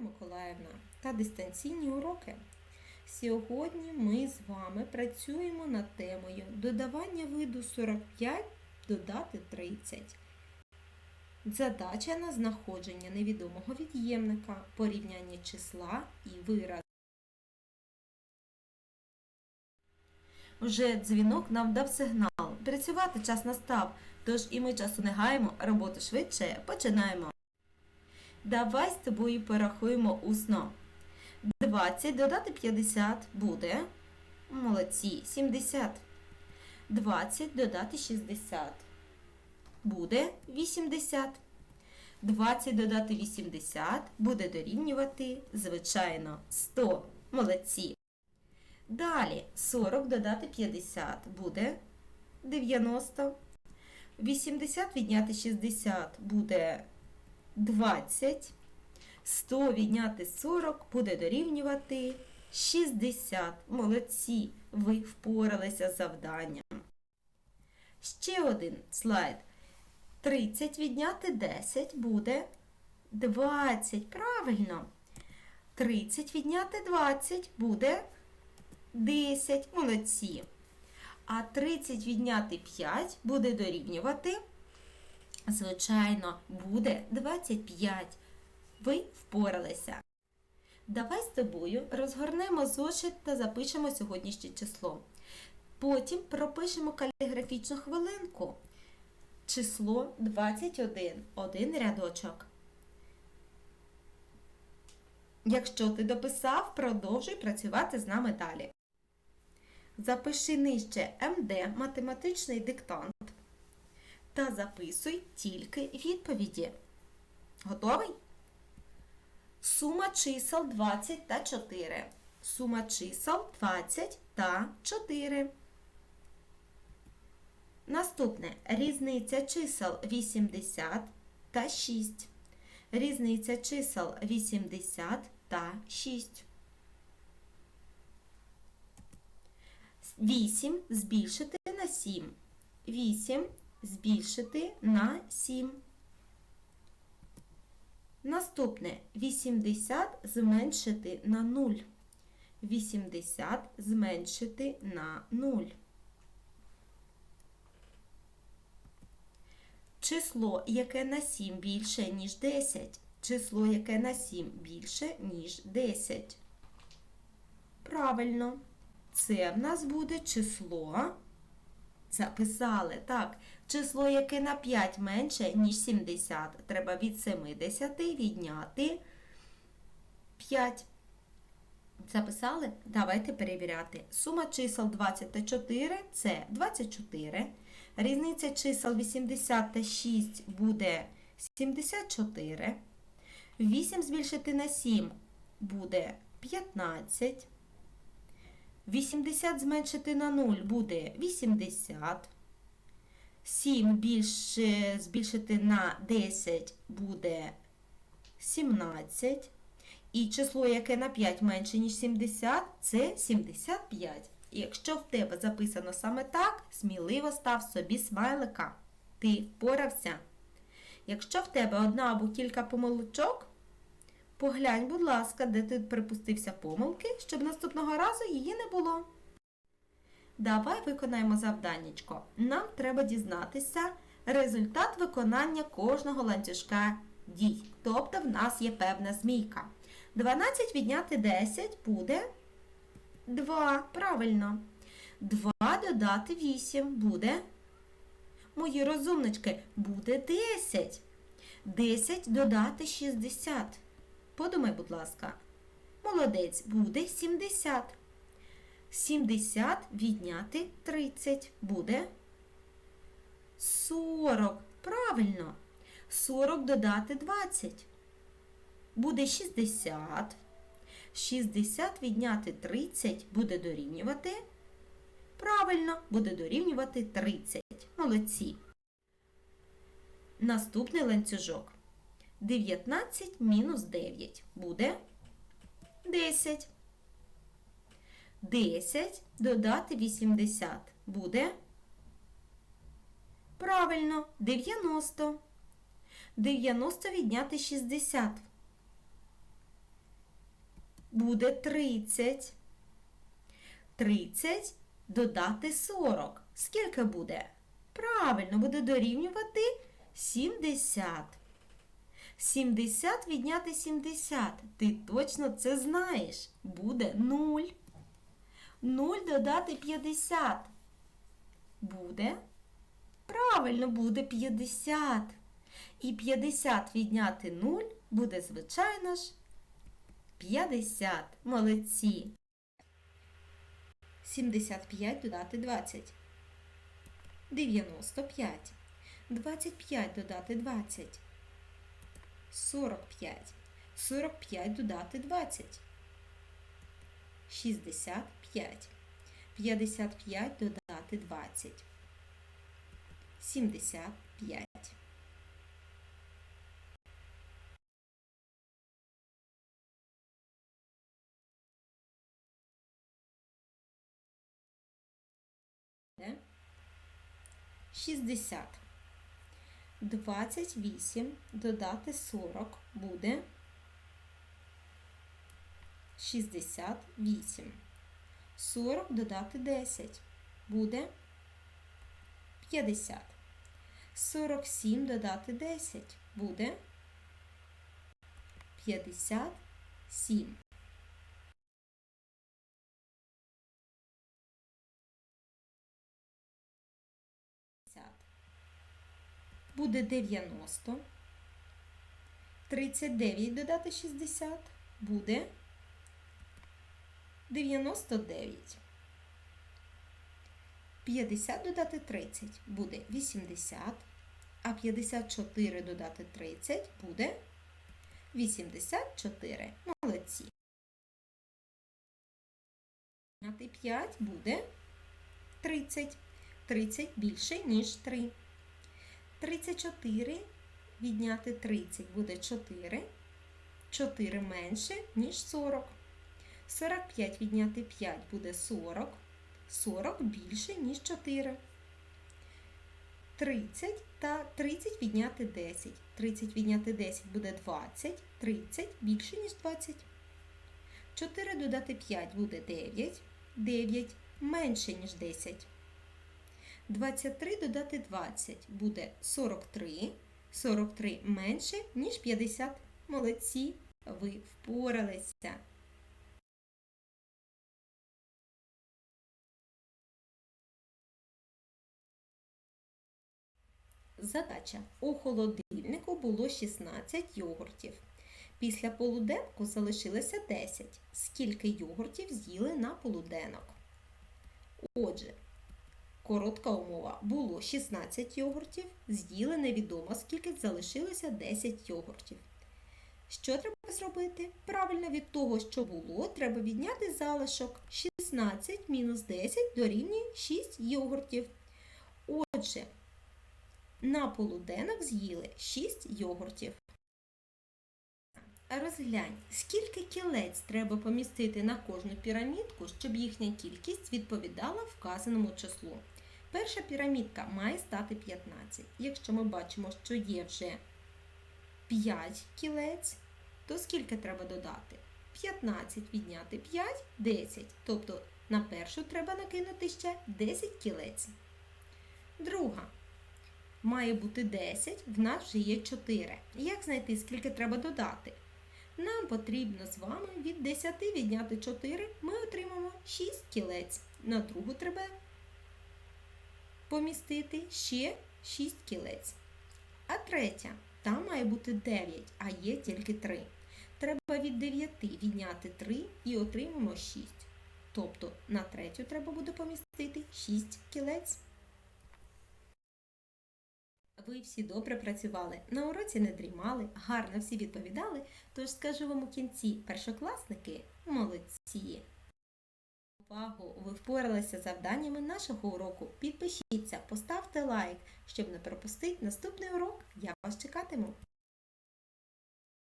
Миколаївна та дистанційні уроки. Сьогодні ми з вами працюємо над темою додавання виду 45 додати 30. Задача на знаходження невідомого від'ємника, порівняння числа і виразу. Вже дзвінок нам дав сигнал. Працювати час настав, тож і ми часу не гаємо, роботу швидше починаємо. Давай з тобою порахуємо усно. 20 додати 50 буде. Молодці, 70. 20 додати 60. Буде 80. 20 додати 80 буде дорівнювати, звичайно, 100. Молодці. Далі 40 додати 50 буде 90. 80 відняти 60 буде 20. 100 відняти 40 буде дорівнювати 60. Молодці, ви впоралися з завданням. Ще один слайд. 30 відняти 10 буде 20. Правильно. 30 відняти 20 буде 10. Молодці. А 30 відняти 5 буде дорівнювати, звичайно, буде 25. Ви впоралися. Давай з тобою розгорнемо зошит та запишемо сьогоднішнє число. Потім пропишемо каліграфічну хвилинку. Число 21. Один рядочок. Якщо ти дописав, продовжуй працювати з нами далі. Запиши нижче МД математичний диктант та записуй тільки відповіді. Готовий? Сума чисел 20 та 4. Сума чисел 20 та 4. Наступне різниця чисел 80 та 6. Різниця чисел 80 та 6. 8 збільшити на 7. 8 збільшити на 7. Наступне 80 зменшити на 0. 80 зменшити на 0. Число, яке на 7 більше, ніж 10. Число, яке на 7 більше, ніж 10. Правильно. Це в нас буде число. Записали, так. Число, яке на 5 менше, ніж 70. Треба від 70 відняти 5. Записали? Давайте перевіряти. Сума чисел 20 та 4 це 24. Різниця чисел 80 та 6 буде 74. 8 збільшити на 7 буде 15. 80 зменшити на 0 буде 80. 7 більше збільшити на 10 буде 17. І число, яке на 5 менше, ніж 70, це 75. І якщо в тебе записано саме так, сміливо став собі смайлика. Ти впорався. Якщо в тебе одна або кілька помилочок, поглянь, будь ласка, де ти припустився помилки, щоб наступного разу її не було. Давай виконаємо завданнячко. Нам треба дізнатися результат виконання кожного ланцюжка дій. Тобто в нас є певна змійка. 12 відняти 10 буде 2. Правильно. 2 додати 8 буде. Мої розумнички, буде 10. 10 додати 60. Подумай, будь ласка. Молодець, буде 70. 70 відняти 30 буде 40. Правильно. 40 додати 20. Буде 60. 60 відняти 30 буде дорівнювати. Правильно, буде дорівнювати 30. Молодці. Наступний ланцюжок. 19 мінус 9 буде 10. 10 додати 80 буде. Правильно, 90. 90 відняти 60. буде 30. 30 додати 40. Скільки буде? Правильно, буде дорівнювати 70. 70 відняти 70. Ти точно це знаєш. Буде 0. 0 додати 50. Буде? Правильно, буде 50. І 50 відняти 0 буде, звичайно ж, 50. Молодці. 75 додати 20. 95. 25 додати 20. 45. 45 додати 20. 65. 55 додати 20. 75. Де? 60. 28 додати 40 буде 68. 40 додати 10 буде 50. 47 додати 10 буде 57. Буде 90. 39 додати 60 буде 99. 50 додати 30 буде 80, а 54 додати 30 буде 84. Молодці. Додати 5 буде 30. 30 більше, ніж 3. 34 відняти 30 буде 4. 4 менше, ніж 40. 45 відняти 5 буде 40. 40 більше, ніж 4. 30 та 30 відняти 10. 30 відняти 10 буде 20. 30 більше, ніж 20. 4 додати 5 буде 9. 9 менше, ніж 10. 23 додати 20 буде 43. 43 менше, ніж 50. Молодці, ви впоралися. Задача. У холодильнику було 16 йогуртів. Після полуденку залишилося 10. Скільки йогуртів з'їли на полуденок? Отже, коротка умова. Було 16 йогуртів, з'їли невідомо, скільки залишилося 10 йогуртів. Що треба зробити? Правильно від того, що було, треба відняти залишок 16 мінус 10 дорівнює 6 йогуртів. Отже, на полуденок з'їли 6 йогуртів. Розглянь, скільки кілець треба помістити на кожну пірамідку, щоб їхня кількість відповідала вказаному числу. Перша пірамідка має стати 15. Якщо ми бачимо, що є вже 5 кілець, то скільки треба додати? 15 відняти 5 10. Тобто на першу треба накинути ще 10 кілець. Друга має бути 10, в нас вже є 4. Як знайти, скільки треба додати? Нам потрібно з вами від 10 відняти 4, ми отримаємо 6 кілець. На другу треба помістити ще 6 кілець. А третя, там має бути 9, а є тільки 3. Треба від 9 відняти 3 і отримаємо 6. Тобто на третю треба буде помістити 6 кілець. Ви всі добре працювали, на уроці не дрімали, гарно всі відповідали, тож скажу вам у кінці, першокласники молодці! Увагу! Ви впоралися з завданнями нашого уроку. Підпишіться, поставте лайк, щоб не пропустити наступний урок. Я вас чекатиму.